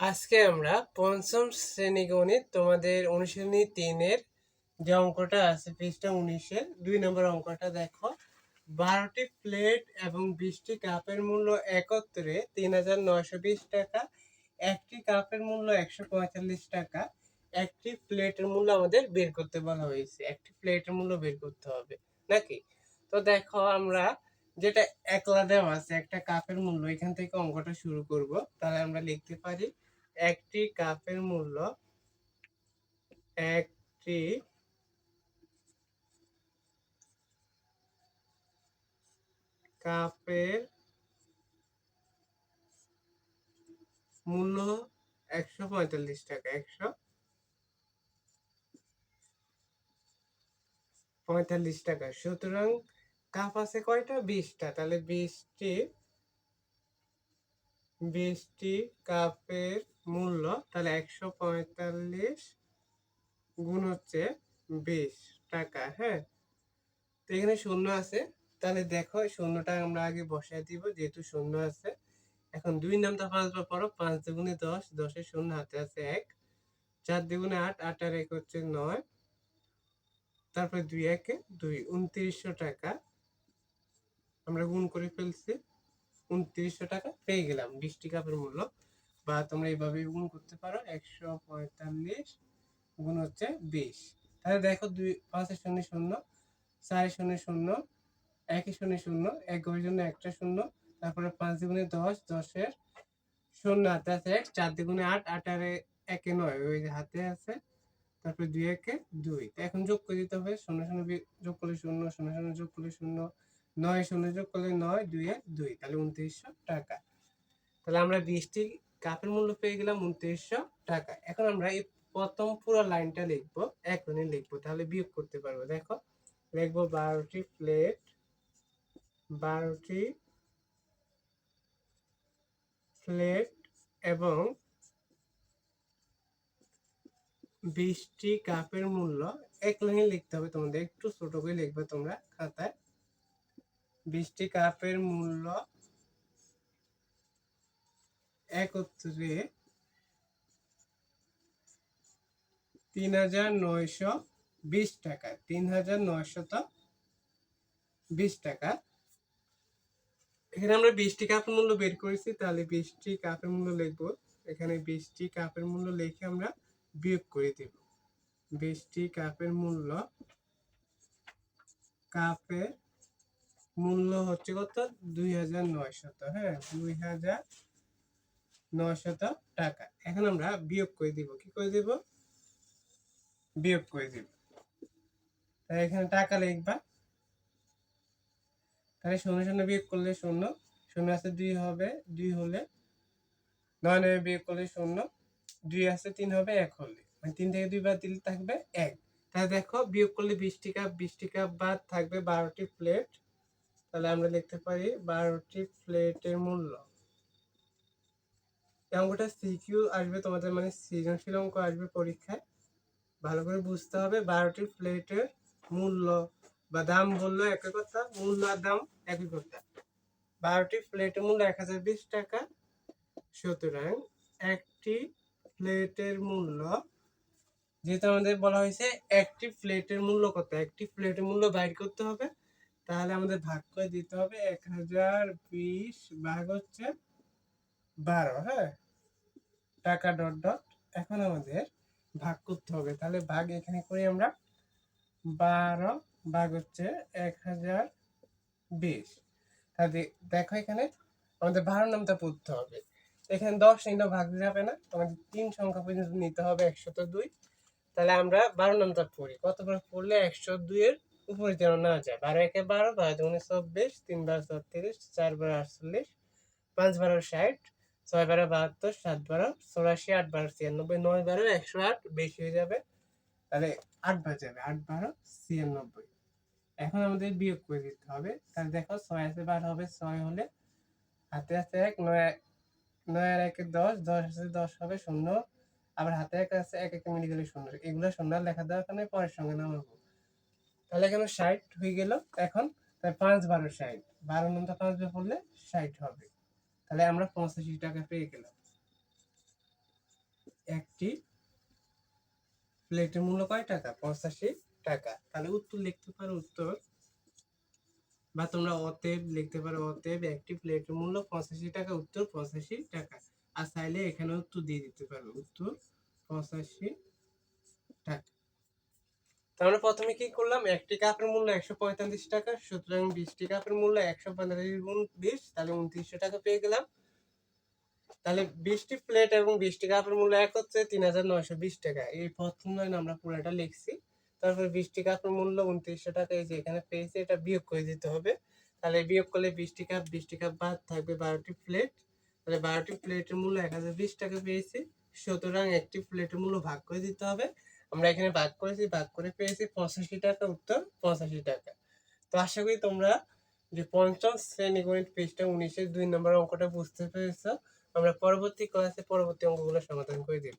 আজকে আমরা পঞ্চম শ্রেণি গণিত তোমাদের অনুশীলনী তিনের যে অঙ্কটা আছে, পৃষ্ঠা উনিশের, দুই নম্বর অঙ্কটা দেখো। বারোটি প্লেট এবং বিশটি কাপের মূল্য একত্রে তিন হাজার নয়শো বিশ টাকা। একটি কাপের মূল্য একশো পঁয়তাল্লিশ টাকা। একটি প্লেটের মূল্য আমাদের বের করতে বলা হয়েছে। একটি প্লেটের মূল্য বের করতে হবে, নাকি? তো দেখো আমরা যেটা একলা দেওয়া আছে, একটা কাপের মূল্য, এখান থেকে অঙ্কটা শুরু করব। তাহলে আমরা লিখতে পারি একটি কাপের মূল্য একটি কাপের মূল্য একশো পঁয়তাল্লিশ টাকা, একশো পঁয়তাল্লিশ টাকা। সুতরাং কাপ আছে কয়টা? বিশটা। তাহলে বিশটি বিশটি কাপের মূল্য, তাহলে একশো পঁয়তাল্লিশ গুণ হচ্ছে বিশ টাকা হ্যাঁ? তো এখানে শূন্য আছে। তাহলে দেখো শূন্যটা আমরা আগে বসায় দিব, যেহেতু শূন্য আছে। এখন দুই নামটা পাঁচবার পড়ো পাঁচ দুগুণে দশ, দশের শূন্য হাতে আছে এক, চার দুগুণে আট আট আর এক হচ্ছে নয়। তারপরে দুই একে দুই, উনত্রিশশো টাকা। আমরা গুণ করে ফেলছি, উনত্রিশশো টাকা, পেয়ে গেলাম বিশটি কাপের মূল্য। বা তোমরা এইভাবে গুণ করতে পারো, একশো পঁয়তাল্লিশ গুণ হচ্ছে বিশ। তাহলে দেখো দুই পাঁচের শূন্য শূন্য চারের শূন্য শূন্য একই শূন্য শূন্য, এক গভীর জন্য একটা শূন্য, তারপরে পাঁচ দ্বিগুণে দশ দশের শূন্য হাতে আছে এক, চার দ্বিগুণে আট আট আর একে নয়, ওই হাতে আছে, তারপরে দুই একে দুই। এখন যোগ করে দিতে হবে, শূন্য শূন্য যোগ করলে শূন্য শূন্য শূন্য যোগ করলে শূন্য, নয় শূন্য যোগ করলে নয়, দুই এক দুই, তাহলে উনত্রিশশো টাকা। তাহলে আমরা বিশটি কাপের মূল্য পেয়ে গেলাম উনত্রিশশো টাকা। এখন আমরা এই প্রথম পুরো লাইনটা লিখব লাইনে লিখব, তাহলে বিয়োগ করতে পারব। দেখো, লিখব বারোটি প্লেট বারোটি প্লেট এবং বিশটি কাপের মূল্য। এক লাইনে লিখতে হবে তোমাদের, একটু ছোট করে লিখবে তোমরা খাতায়। বিশটি কাপের মূল্য একত্রে তিন হাজার নয়শো বিশ টাকা, তিন হাজার নয়শত বিশ টাকা। এখানে আমরা বিশটি কাপের মূল্য বের করেছি, তাহলে বিশটি কাপের মূল্য লিখব। এখানে বিশটি কাপের মূল্য লিখে আমরা বিয়োগ করে দেব। বিশটি কাপের মূল্য কাপের মূল্য হচ্ছে কত? দুই হাজার নয়শত হ্যাঁ দুই হাজার নয়শত টাকা। এখন আমরা বিয়োগ করে দিব। কি করে দিব? বিয়োগ করে দিব। তাই এখানে টাকা লিখবা। তাহলে শূন্য শূন্য বিয়োগ করলে শূন্য। শূন্য আছে দুই হবে, দুই হলে নয় নয় বিয়োগ করলে শূন্য। দুই আছে তিন হবে, এক হলে। মানে তিন থেকে দুই বাদ দিলে থাকবে এক। তাহলে দেখো, বিয়োগ করলে বিশটি কাপ বিশটি কাপ বাদ থাকবে বারোটি প্লেট। তাহলে আমরা লিখতে পারি বারোটি প্লেটের মূল্য। অঙ্কটা সিকিউ আসবে তোমাদের মানে সৃজনশীল অঙ্ক আসবে পরীক্ষায়। ভালো করে বুঝতে হবে, বারোটি প্লেটের মূল্য বা দাম বলল একই কথা, মূল্য আর দাম একই কথা। বারোটি প্লেটের মূল্য এক হাজার বিশ টাকা। সুতরাং একটি প্লেটের মূল্য, যেহেতু আমাদের বলা হয়েছে একটি প্লেটের মূল্য কত, একটি প্লেটের মূল্য বাইর করতে হবে, তাহলে আমাদের ভাগ করে দিতে হবে এক হাজার বিশ ভাগ হচ্ছে বারো হ্যাঁ? টাকা ডট ডট, এখন আমাদের ভাগ করতে হবে। তাহলে ভাগ এখানে করি আমরা বারো ভাগ হচ্ছে এক হাজার বিশ। তাহলে দেখো এখানে আমাদের বারো নামটা পড়তে হবে। এখানে দশ নিলে ভাগ যাবে না, আমাদের তিন সংখ্যা পর্যন্ত নিতে হবে একশত দুই। তাহলে আমরা বারো নামটা পড়ি। কতবার পড়লে একশো দুইয়ের উপরে যেন না যায়? বারো একে বারো বারো দুগুণে চব্বিশ, তিন বারো ছত্রিশ, চার বারো আটচল্লিশ, পাঁচ বারো ষাট ছয় বারো বাহাত্তর সাত বারো চৌরাশি আট বারো ছিয়ানব্বই নয় বারো একশো আট, বেশি হয়ে যাবে। তাহলে আট বার যাবে আট বারো ছিয়ানব্বই। এখন আমাদের বিয়োগ করে দিতে হবে। তাহলে দেখো ছয় আছে বার হবে, ছয় হলে হাতে আছে এক, নয় নয় আর একে দশ দশ আছে দশ হবে শূন্য। আবার হাতে এক আছে এক, একে মিলে গেলে শূন্য। এগুলো শূন্য লেখা দেওয়ার কারণে পরের সঙ্গে নামাবো। তাহলে এখানে ষাট হয়ে গেল এখন। তাই পাঁচ বারো ষাট। বারো নম্বর পাঁচ পড়লে ষাট হবে। তাহলে আমরা পঁচাশি টাকা পেয়ে গেলাম। একটি প্লেটের মূল্য কয় টাকা? পঁচাশি টাকা। তাহলে উত্তর লিখতে পারো, উত্তর। বা তোমরা অতএব লিখতে পারো, অতএব একটি প্লেটের মূল্য পঁচাশি টাকা, উত্তর পঁচাশি টাকা। আর চাইলে এখানে উত্তর দিয়ে দিতে পারো। উত্তর পঁচাশি তো আমরা প্রথমে কি করলাম? একটি কাপের মূল্য একশো পঁয়তাল্লিশ টাকা, সুতরাং বিশটি কাপের মূল্য একশো পঁয়তাল্লিশ গুণ বিশ, তাহলে উনত্রিশশো টাকা পেয়ে গেলাম। তাহলে বিশটি প্লেট এবং বিশটি কাপের মূল্য এক হচ্ছে তিন হাজার নয়শো বিশ টাকা। এই প্রথম লাইন আমরা পুরোটা লিখছি। তারপর বিশটি কাপের মূল্য উনত্রিশশো টাকা এই যে এখানে পেয়েছি, এটা বিয়োগ করে দিতে হবে। তাহলে বিয়োগ করলে বিশটি কাপ বিশটি কাপ বাদ থাকবে বারোটি প্লেট। তাহলে বারোটি প্লেটের মূল্য এক হাজার বিশ টাকা পেয়েছি, সুতরাং একটি প্লেটের মূল্য ভাগ করে দিতে হবে। আমরা এখানে ভাগ করেছি, ভাগ করে পেয়েছি পঁচাশি টাকা উত্তর পঁচাশি টাকা। তো আশা করি তোমরা যে পঞ্চম শ্রেণি গণিত পৃষ্ঠা উনিশের দুই নম্বর অঙ্কটা বুঝতে পেরেছ। আমরা পরবর্তী ক্লাসে পরবর্তী অঙ্কগুলো সমাধান করে দিব।